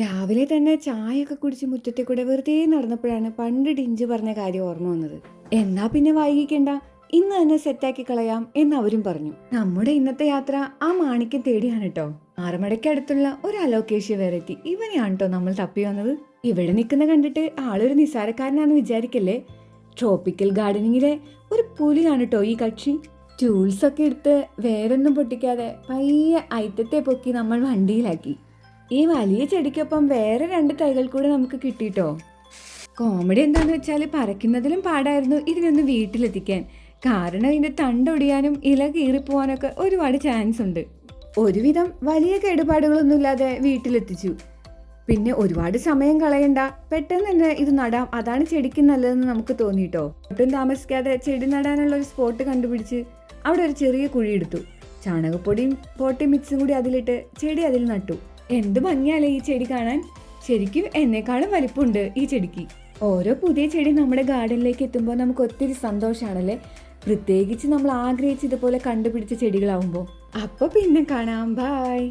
രാവിലെ തന്നെ ചായയൊക്കെ കുടിച്ച് മുറ്റത്തെ കൂടെ വെറുതെ നടന്നപ്പോഴാണ് പണ്ട് ഡിഞ്ച് പറഞ്ഞ കാര്യം ഓർമ്മ വന്നത്. എന്നാ പിന്നെ വൈകിക്കണ്ട? ഇന്ന് തന്നെ സെറ്റാക്കി കളയാം എന്ന് അവരും പറഞ്ഞു. നമ്മുടെ ഇന്നത്തെ യാത്ര ആ മാണിക്യം തേടിയാണ് കേട്ടോ ആറുമടയ്ക്ക് അടുത്തുള്ള ഒരു അലോക്കേഷ്യ വെറൈറ്റി ഇവനെയാണ് കേട്ടോ നമ്മൾ തപ്പി വന്നത്. ഇവിടെ നിൽക്കുന്ന കണ്ടിട്ട് ആളൊരു നിസാരക്കാരനാന്ന് വിചാരിക്കല്ലേ? ട്രോപ്പിക്കൽ ഗാർഡനിങ്ങിലെ ഒരു പുലിയാണ് കേട്ടോ ഈ കക്ഷി ടൂൾസൊക്കെ എടുത്ത് വേറൊന്നും പൊട്ടിക്കാതെ പയ്യെ ഐറ്റത്തെ പൊക്കി നമ്മൾ വണ്ടിയിലാക്കി. ഈ വലിയ ചെടിക്കൊപ്പം വേറെ രണ്ട് തൈകൾ കൂടെ നമുക്ക് കിട്ടിയിട്ടോ കോമഡി എന്താന്ന് വെച്ചാൽ പറയ്ക്കുന്നതിലും പാടായിരുന്നു ഇതിനൊന്ന് വീട്ടിലെത്തിക്കാൻ. കാരണം ഇതിന്റെ തണ്ടൊടിയാനും ഇല കീറിപ്പോവാനൊക്കെ ഒരുപാട് ചാൻസ് ഉണ്ട്. ഒരുവിധം വലിയ കേടുപാടുകളൊന്നുമില്ലാതെ വീട്ടിലെത്തിച്ചു. പിന്നെ ഒരുപാട് സമയം കളയണ്ട. പെട്ടെന്ന് തന്നെ ഇത് നടാം. അതാണ് ചെടിക്ക് നല്ലതെന്ന് നമുക്ക് തോന്നിയിട്ടോ? ഒട്ടും താമസിക്കാതെ ചെടി നടാനുള്ള ഒരു സ്പോട്ട് കണ്ടുപിടിച്ച് അവിടെ ഒരു ചെറിയ കുഴി എടുത്തു. ചാണകപ്പൊടിയും പോട്ടി മിക്സും കൂടി അതിലിട്ട് ചെടി അതിൽ നട്ടു. എന്ത് ഭംഗിയല്ലേ ഈ ചെടി കാണാൻ? ശരിക്കും എന്നെക്കാളും വലിപ്പമുണ്ട് ഈ ചെടിക്ക്. ഓരോ പുതിയ ചെടി നമ്മുടെ ഗാർഡനിലേക്ക് എത്തുമ്പോൾ നമുക്ക് ഒത്തിരി സന്തോഷമാണല്ലേ പ്രത്യേകിച്ച് നമ്മൾ ആഗ്രഹിച്ച് ഇതുപോലെ കണ്ടുപിടിച്ച ചെടികളാവുമ്പോൾ അപ്പോൾ പിന്നെ കാണാം. ബായ്